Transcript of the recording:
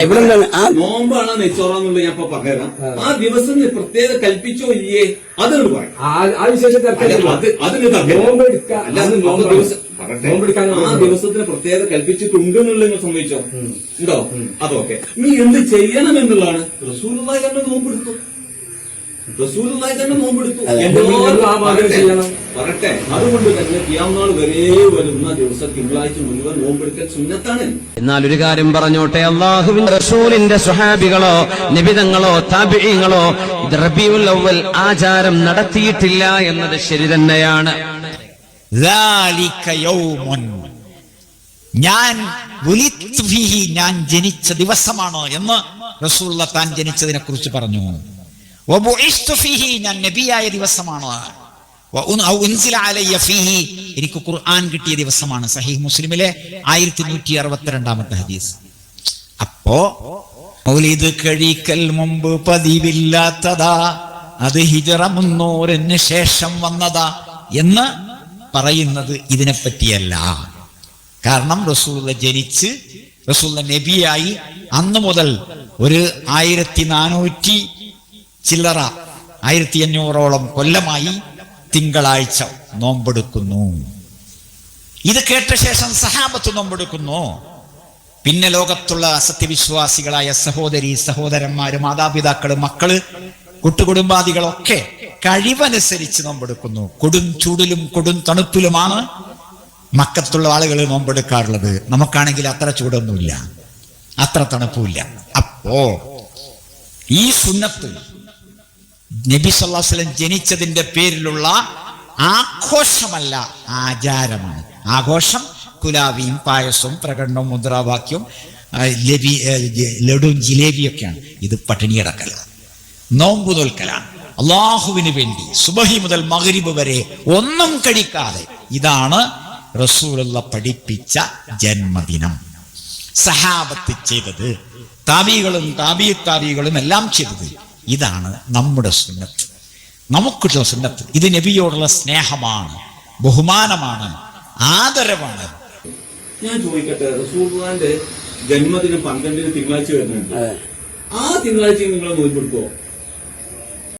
ഇവിടെ ആ നോമ്പാണ് നെച്ചോറാന്നുള്ളത് ഞാൻ ഇപ്പൊ പറഞ്ഞുതരാം. ആ. ദിവസം പ്രത്യേകത പ്രത്യേക കൽപ്പിച്ചോ ഇല്ലേ? അതൊന്ന് പറയും. ആ വിശേഷം. അത് അത് ദിവസത്തിന് പ്രത്യേകത കൽപ്പിച്ചിട്ടുണ്ട് എന്നുള്ളത് നിങ്ങൾ സംഭവിച്ചോ? ഉണ്ടോ? അതൊക്കെ നീ എന്ത് ചെയ്യണം എന്നുള്ളതാണ്. റസൂർ നോമ്പെടുത്തു റസൂലുമായി തന്നെ നോമ്പെടുത്തു പറട്ടെ അതുകൊണ്ട് തന്നെ തിയാമനാൾ വരെ വരുന്ന ദിവസം തിങ്കളാഴ്ച മുഴുവൻ നോമ്പെടുക്കൽ സുന്നത്താണ്. എന്നാൽ ഒരു കാര്യം പറഞ്ഞോട്ടെ അള്ളാഹുവിൻ റസൂലിന്റെ സ്വഹാബികളോ നിബിതങ്ങളോ താപിങ്ങളോ ഇത് റബിയുൽ അവൽ ആചാരം നടത്തിയിട്ടില്ല എന്നത് ശരി തന്നെയാണ്. ഞാൻ ഞാൻ ജനിച്ച ദിവസമാണ് എന്ന് റസൂള്ള താൻ ജനിച്ചതിനെ കുറിച്ച് പറഞ്ഞു. ഞാൻ നബിയായ ദിവസമാണ്. എനിക്ക് ഖുർആൻ കിട്ടിയ ദിവസമാണ്. സഹീഹ് മുസ്ലിമിലെ ആയിരത്തി നൂറ്റി അറുപത്തിരണ്ടാമത്തെ ഹദീസ്. അപ്പോ മൗലിദ് കഴിക്കൽ മുമ്പ് പതിവില്ലാത്തതാ അത് ഹിജറ മുന്നൂറിന് ശേഷം വന്നതാ എന്ന് പറയുന്നത് ഇതിനെ പറ്റിയല്ല കാരണം റസൂള്ള ജനിച്ച് റസൂള്ള നബിയായി അന്ന് മുതൽ ഒരു ആയിരത്തി നാനൂറ്റി ചില്ലറ ആയിരത്തി അഞ്ഞൂറോളം കൊല്ലമായി തിങ്കളാഴ്ച നോമ്പെടുക്കുന്നു. ഇത് കേട്ട ശേഷം സഹാബത്ത് നോമ്പെടുക്കുന്നു. പിന്നെ ലോകത്തുള്ള സത്യവിശ്വാസികളായ സഹോദരി സഹോദരന്മാര് മാതാപിതാക്കൾ മക്കൾ കുട്ടുകുടുംബാദികളൊക്കെ കഴിവനുസരിച്ച് നോമ്പെടുക്കുന്നു. കൊടും ചൂടിലും കൊടും തണുപ്പിലുമാണ് മക്കത്തുള്ള ആളുകൾ നോമ്പെടുക്കാറുള്ളത്. നമുക്കാണെങ്കിൽ അത്ര ചൂടൊന്നുമില്ല. അത്ര തണുപ്പുമില്ല. അപ്പോ ഈ സുന്നത്ത് നബി സല്ലാസ്ലം ജനിച്ചതിന്റെ പേരിലുള്ള ആഘോഷമല്ല ആചാരമാണ്. ആഘോഷം കുലാവിയും പായസവും പ്രകടനവും മുദ്രാവാക്യവും ലബി ലഡുവും ജിലേബിയൊക്കെയാണ്. ഇത് പട്ടിണി കിടക്കല നോമ്പ് തോൽക്കലാണ്. അള്ളാഹുവിന് വേണ്ടി സുബഹി മുതൽ മഗ്രിബ് വരെ ഒന്നും കഴിക്കാതെ ഇതാണ് റസൂലുള്ള പഠിപ്പിച്ച ജന്മദിനം. സഹാബത്ത് ചെയ്തത് താബികളും താബി താബികളും എല്ലാം ചെയ്തത് ഇതാണ് നമ്മുടെ സുന്നത്ത്. നമുക്കുള്ള സുന്നത്ത്. ഇത് നബിയോടുള്ള സ്നേഹമാണ് ബഹുമാനമാണ് ആദരവാണ്. ഞാൻ ചോദിക്കട്ടെ റസൂർഖാന്റെ ജന്മദിനം പന്ത്രണ്ടിന് തിങ്കളാഴ്ച വരുന്നുണ്ട്. ആ. തിങ്കളാഴ്ച നിങ്ങൾ നോമ്പെടുക്കോ